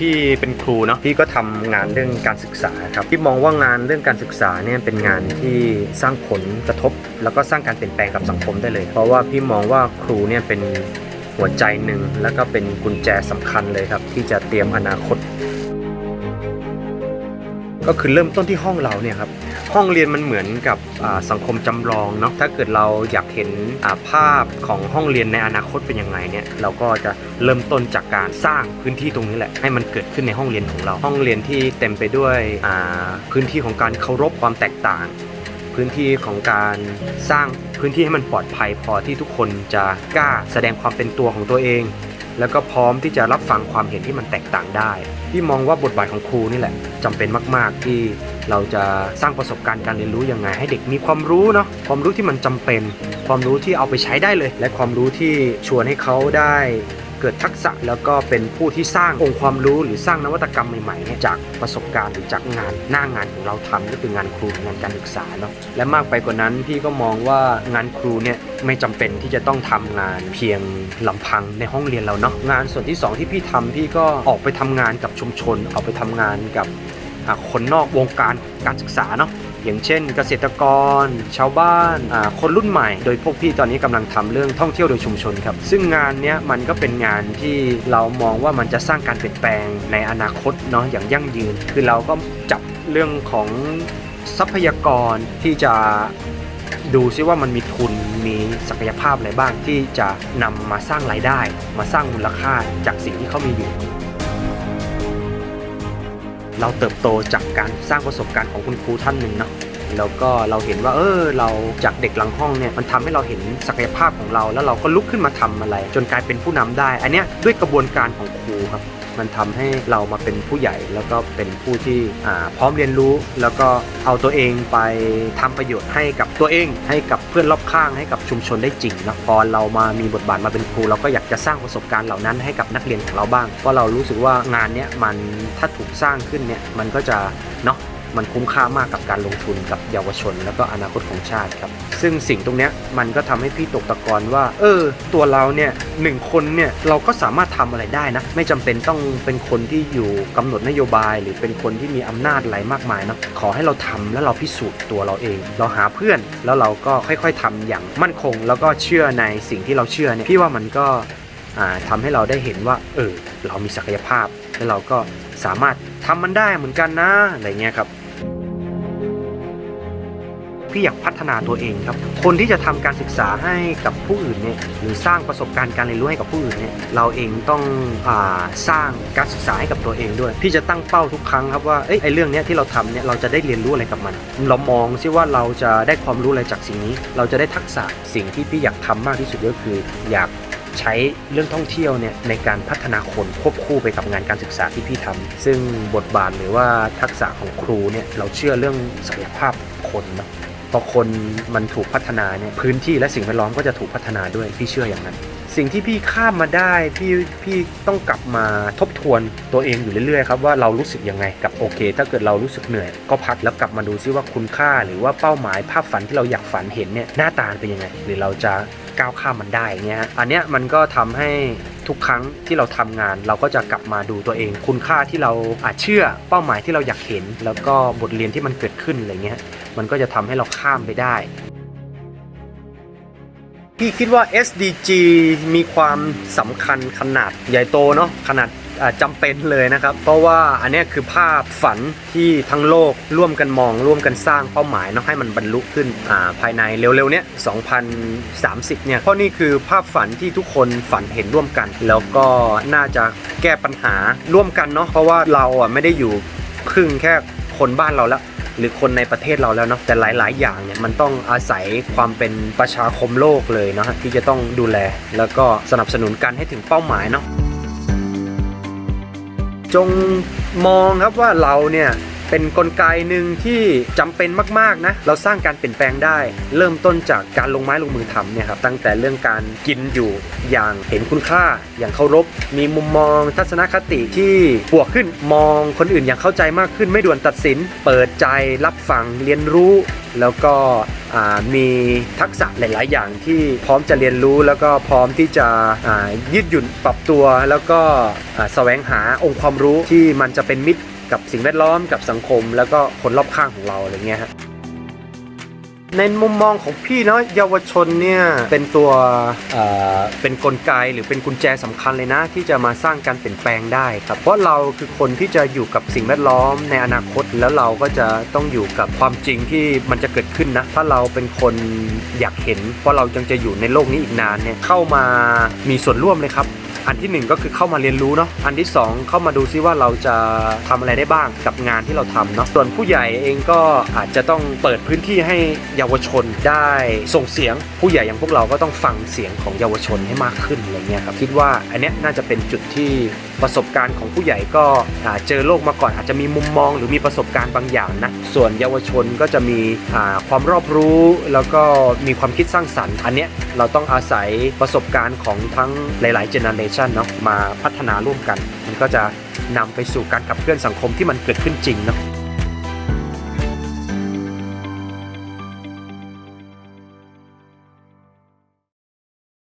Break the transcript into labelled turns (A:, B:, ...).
A: พี่เป็นครูเนาะพี่ก็ทำงานเรื่องการศึกษาครับพี่มองว่างานเรื่องการศึกษาเนี่ยเป็นงานที่สร้างผลกระทบ แล้วก็สร้างการเปลี่ยนแปลงกับสังคมได้เลย เพราะว่าพี่มองว่าครูเนี่ยเป็นหัวใจหนึ่งแล้วก็เป็นกุญแจสำคัญเลยครับ ที่จะเตรียมอนาคต ก็คือเริ่มต้นที่ห้องเราเนี่ยครับห้องเรียนมันเหมือนกับสังคมจำลองเนาะถ้าเกิดเราอยากเห็นภาพของห้องเรียนในอนาคตเป็นยังไงเนี่ยเราก็จะเริ่มต้นจากการสร้างพื้นที่ตรงนี้แหละให้มันเกิดขึ้นในห้องเรียนของเรา ห้องเรียนที่เต็มไปด้วยพื้นที่ของการเคารพความแตกต่าง พื้นที่ของการสร้างพื้นที่ให้มันปลอดภัยพอที่ทุกคนจะกล้าแสดงความเป็นตัวของตัวเอง แล้วก็พร้อมที่จะรับฟังความเห็นที่มันแตกต่างได้พี่มองว่าบทบาทของครูนี่แหละจำเป็นมาก ๆ ที่เราจะสร้างประสบการณ์การเรียนรู้ยังไง ให้เด็กมีความรู้เนาะความรู้ที่มันจำเป็น ความรู้ที่เอาไปใช้ได้เลย และความรู้ที่ชวนให้เขาได้ เกิดทักษะแล้วก็เป็นผู้ที่สร้างองค์ความรู้หรือสร้างนวัตกรรมใหม่ๆเนี่ยจากประสบการณ์หรือจากงานหน้างานของเราทำก็คืองานครูงานการศึกษาเนาะและมากไปกว่านั้นพี่ก็มองว่างานครูเนี่ยไม่จำเป็นที่จะต้องทำงานเพียงลำพังในห้องเรียนเราเนาะงานส่วนที่สองที่พี่ทำพี่ก็ออกไปทำงานกับชุมชนออกไปทำงานกับคนนอกวงการการศึกษาเนาะ อย่างเช่น เกษตรกร ชาวบ้านคนรุ่นใหม่ โดยพวกพี่ตอนนี้กำลังทำเรื่องท่องเที่ยวโดยชุมชนครับ ซึ่งงานนี้มันก็เป็นงานที่เรามองว่ามันจะสร้างการเปลี่ยนแปลงในอนาคตเนาะอย่างยั่งยืน คือเราก็จับเรื่องของทรัพยากรที่จะดูซิว่ามันมีทุนมีศักยภาพอะไรบ้างที่จะนำมาสร้างรายได้ มาสร้างมูลค่าจากสิ่งที่เขามีอยู่ เราเติบโตจากการสร้างประสบการณ์ของคุณครูท่านหนึ่งเนาะแล้วก็เราเห็นว่าเออเราจากเด็กหลังห้องเนี่ยมันทำให้เราเห็นศักยภาพของเรา แล้วเราก็ลุกขึ้นมาทำอะไร จนกลายเป็นผู้นำได้ อันเนี้ยด้วยกระบวนการของครูครับ มันทำให้เรามาเป็นผู้ใหญ่ แล้วก็เป็นผู้ที่พร้อมเรียนรู้ แล้วก็เอาตัวเองไปทำประโยชน์ให้กับตัวเอง ให้กับเพื่อนรอบข้างให้กับชุมชนได้จริงนะพอเรามามีบทบาทมาเป็นครู เราก็อยากจะสร้างประสบการณ์เหล่านั้นให้กับนักเรียนของเราบ้างเพราะเรารู้สึกว่างานเนี้ยมันถ้าถูกสร้างขึ้นเนี่ยมันก็จะเนาะ มันคุ้มค่ามากกับการลงทุนกับเยาวชน แล้วก็อนาคตของชาติครับ ซึ่งสิ่งตรงนี้มันก็ทำให้พี่ตกตะกอนว่า เออ ตัวเราเนี่ยหนึ่งคนเนี่ยเราก็สามารถทำอะไรได้นะ ไม่จำเป็นต้องเป็นคนที่อยู่กำหนดนโยบาย หรือเป็นคนที่มีอำนาจอะไรมากมายนะขอให้เราทำแล้วเราพิสูจน์ตัวเราเอง เราหาเพื่อนแล้วเราก็ค่อย ๆทำอย่างมั่นคง แล้วก็เชื่อในสิ่งที่เราเชื่อเนี่ยพี่ว่ามันก็อ่าทำให้เราได้เห็นว่า เออ เรามีศักยภาพ แล้วเราก็สามารถทำมันได้เหมือนกันนะ อะไรเงี้ยครับ พี่อยากพัฒนาตัวเองครับ คนที่จะทำการศึกษาให้กับผู้อื่นเนี่ยหรือสร้างประสบการณ์การเรียนรู้ให้กับผู้อื่นเนี่ยเราเองต้องอสร้างการศึกษาให้กับตัวเองด้วย พี่จะตั้งเป้าทุกครั้งครับว่าเอ้ไอเรื่องเนี้ยที่เราทำเนี่ยเราจะได้เรียนรู้อะไรกับมัน เรามองซิว่าเราจะได้ความรู้อะไรจากสิ่งนี้ เราจะได้ทักษะสิ่งที่พี่อยากทำมากที่สุดก็คือ อยากใช้เรื่องท่องเที่ยวเนี่ยในการพัฒนาคนควบคู่ไปกับงานการศึกษาที่พี่ทำซึ่งบทบาทหรือว่าทักษะของครูเนี่ยเราเชื่อเรื่องศักยภาพคนนะ พอคนมันถูกพัฒนาเนี่ยพื้นที่และสิ่งแวดล้อมก็จะถูกพัฒนาด้วยพี่เชื่ออย่างนั้น สิ่งที่พี่ข้ามมาได้พี่พี่ต้องกลับมาทบทวนตัวเองอยู่เรื่อยๆครับว่าเรารู้สึกยังไงกับโอเค ถ้าเกิดเรารู้สึกเหนื่อย ก็พักแล้วกลับมาดูซิว่าคุณค่า หรือว่าเป้าหมายภาพฝันที่เราอยากฝันเห็นเนี่ยหน้าตาเป็นยังไง หรือเราจะก้าวข้ามมันได้เงี้ยอันเนี้ยมันก็ทำให้ ทุกครั้งที่เราทำงาน เราก็จะกลับมาดูตัวเอง คุณค่าที่เราอาจเชื่อเป้าหมายที่เราอยากเห็น แล้วก็บทเรียนที่มันเกิดขึ้นอะไรเงี้ยมันก็จะทำให้เราข้ามไปได้พี่คิดว่า SDG มีความสำคัญขนาดใหญ่โตเนาะขนาด อ่าจำเป็นเลยนะครับ เพราะว่าอันนี้คือภาพฝันที่ทั้งโลกร่วมกันมองร่วมกันสร้างเป้าหมายเนาะให้มันบรรลุขึ้นภายในเร็วๆเนี้ย2030 เนี่ยเพราะนี่คือภาพฝันที่ทุกคนฝันเห็นร่วมกัน แล้วก็น่าจะแก้ปัญหาร่วมกันเนาะเพราะว่าเราอะไม่ได้อยู่พึ่งแค่คนบ้านเราแล้วหรือคนในประเทศเราแล้วเนาะแต่หลาย ๆ อย่างเนี่ยมันต้องอาศัยความเป็นประชาคมโลกเลยเนาะที่จะต้องดูแล แล้วก็สนับสนุนกันให้ถึงเป้าหมายเนาะ จงมองครับว่าเราเนี่ยเป็นนกลไกหนึ่งที่จำเป็นมาก ๆ นะ เราสร้างการเปลี่ยนแปลงได้ เริ่มต้นจากการลงไม้ลงมือทำเนี่ยครับ ตั้งแต่เรื่องการกินอยู่อย่างเห็นคุณค่า อย่างเคารพ มีมุมมองทัศนคติที่บวกขึ้น มองคนอื่นอย่างเข้าใจมากขึ้น ไม่ด่วนตัดสิน เปิดใจรับฟัง เรียนรู้แล้วก็มีทักษะหลาย ๆ อย่างที่พร้อมจะเรียนรู้แล้วก็พร้อมที่จะยืดหยุ่นปรับตัว แล้วก็แสวงหาองค์ความรู้ที่มันจะเป็นมิตรกับสิ่งแวดล้อมกับสังคม แล้วก็คนรอบข้างของเราอะไรเงี้ยฮะ ในมุมมองของพี่เนาะเยาวชนเนี่ยเป็นตัวเอ่อเป็นกลไกหรือเป็นกุญแจสำคัญเลยนะ ที่จะมาสร้างการเปลี่ยนแปลงได้ครับเพราะเราคือคนที่จะอยู่กับสิ่งแวดล้อมในอนาคตแล้วเราก็จะต้องอยู่กับความจริงที่มันจะเกิดขึ้นนะถ้าเราเป็นคนอยากเห็นว่าะเรายังจะอยู่ในโลกนี้อีกนานเนี่ยเข้ามามีส่วนร่วมเลยครับ อันที่หนึ่งก็คือเข้ามาเรียนรู้เนาะอันที่สองเข้ามาดูซิว่าเราจะทำอะไรได้บ้างกับงานที่เราทำเนาะส่วนผู้ใหญ่เองก็อาจจะต้องเปิดพื้นที่ให้เยาวชนได้ส่งเสียง ผู้ใหญ่อย่างพวกเราก็ต้องฟังเสียงของเยาวชนให้มากขึ้นอะไรเงี้ยครับคิดว่าอันเนี้ยน่าจะเป็นจุดที่ ประสบการณ์ของผู้ใหญ่ก็เจอโลกมาก่อน อาจจะมีมุมมองหรือมีประสบการณ์บางอย่างนะส่วนเยาวชนก็จะมีความรอบรู้แล้วก็มีความคิดสร้างสรรค์ อันเนี้ยเราต้องอาศัยประสบการณ์ของทั้งหลายๆเจเนอเรชันเนาะมาพัฒนาร่วมกัน มันก็จะนำไปสู่การขับเคลื่อนสังคมที่มันเกิดขึ้นจริงเนาะ